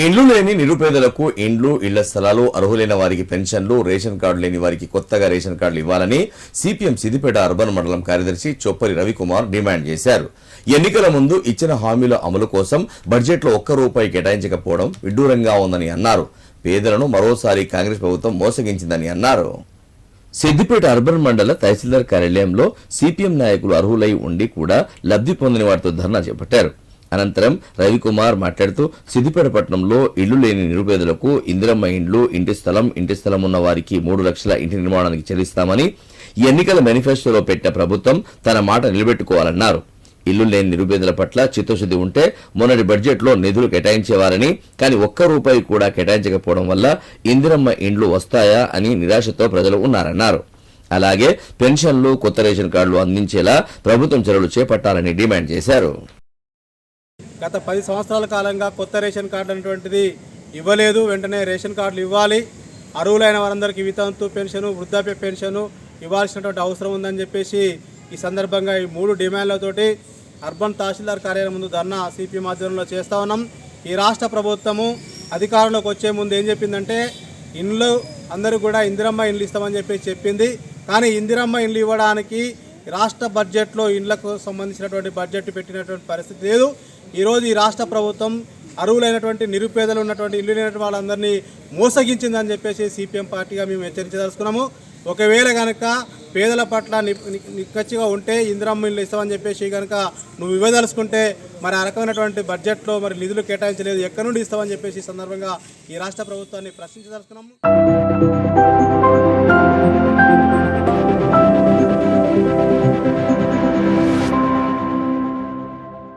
ఇండ్లు లేని నిరుపేదలకు ఇండ్లు ఇళ్ళ స్థలాలు అర్హులైన వారికి పెన్షన్లు రేషన్ కార్డు లేని వారికి కొత్తగా రేషన్ కార్డులు ఇవ్వాలని సిపిఎం సిద్దిపేట అర్బన్ మండలం కార్యదర్శి చొప్పరి రవికుమార్ డిమాండ్ చేశారు. ఎన్నికల ముందు ఇచ్చిన హామీల అమలు కోసం బడ్జెట్లో ఒక్క రూపాయి కేటాయించకపోవడం విడ్డూరంగా ఉందని అన్నారు. పేదలను మరోసారి కాంగ్రెస్ ప్రభుత్వం మోసగించిందని అన్నారు. సిద్దిపేట అర్బన్ మండల తహసీల్దార్ కార్యాలయంలో సిపిఎం నాయకులు అర్హులై ఉండి కూడా లబ్ధి పొందని వారితో ధర్నా చేపట్టారు. అనంతరం రవికుమార్ మాట్లాడుతూ సిద్దిపేట పట్టణంలో ఇళ్ళు లేని నిరుపేదలకు ఇందిరమ్మ ఇండ్లు ఇంటి స్థలం ఇంటి స్థలం ఉన్న వారికి మూడు లక్షల ఇంటి నిర్మాణానికి చెల్లిస్తామని ఎన్నికల మేనిఫెస్టోలో పెట్టిన ప్రభుత్వం తన మాట నిలబెట్టుకోవాలన్నారు. ఇల్లు లేని నిరుపేదల పట్ల చిత్తశుద్ధి ఉంటే మొన్నటి బడ్జెట్లో నిధులు కేటాయించేవారని కానీ ఒక్క రూపాయి కూడా కేటాయించకపోవడం వల్ల ఇందిరమ్మ ఇండ్లు వస్తాయా అని నిరాశతో ప్రజలు ఉన్నారన్నారు. అలాగే పెన్షన్లు కొత్త రేషన్ కార్డులు అందించేలా ప్రభుత్వం చర్యలు చేపట్టాలని డిమాండ్ చేశారు. గత పది సంవత్సరాల కాలంగా కొత్త రేషన్ కార్డు అనేటువంటిది ఇవ్వలేదు. వెంటనే రేషన్ కార్డులు ఇవ్వాలి. అర్హులైన వారందరికీ వితంతు పెన్షను వృద్ధాప్య పెన్షను ఇవ్వాల్సినటువంటి అవసరం ఉందని చెప్పేసి ఈ సందర్భంగా ఈ మూడు డిమాండ్లతోటి అర్బన్ తహసీల్దార్ కార్యాలయం ముందు ధర్నా సిపి మాధ్యమంలో చేస్తా ఉన్నాం. ఈ రాష్ట్ర ప్రభుత్వము అధికారంలోకి వచ్చే ముందు ఏం చెప్పిందంటే ఇండ్లు అందరూ కూడా ఇందిరమ్మ ఇండ్లు ఇస్తామని చెప్పి చెప్పింది. కానీ ఇందిరమ్మ ఇండ్లు ఇవ్వడానికి రాష్ట్ర బడ్జెట్లో ఇండ్లకు సంబంధించినటువంటి బడ్జెట్ పెట్టినటువంటి పరిస్థితి లేదు. ఈరోజు ఈ రాష్ట్ర ప్రభుత్వం అరువులైనటువంటి నిరుపేదలు ఉన్నటువంటి ఇల్లు లేనటువంటి వాళ్ళందరినీ మోసగించిందని చెప్పేసి సిపిఎం పార్టీగా మేము హెచ్చరించదలుచుకున్నాము. ఒకవేళ కనుక పేదల పట్ల నిక్కచ్చిగా ఉంటే ఇందిరమ్మ ఇల్లు ఇస్తామని చెప్పేసి కనుక నువ్వు ఇవ్వదలుచుకుంటే మరి ఆ రకమైనటువంటి బడ్జెట్లో మరి నిధులు కేటాయించలేదు. ఎక్కడి నుండి ఇస్తామని చెప్పేసి సందర్భంగా ఈ రాష్ట్ర ప్రభుత్వాన్ని ప్రశ్నించదలుచుకున్నాము.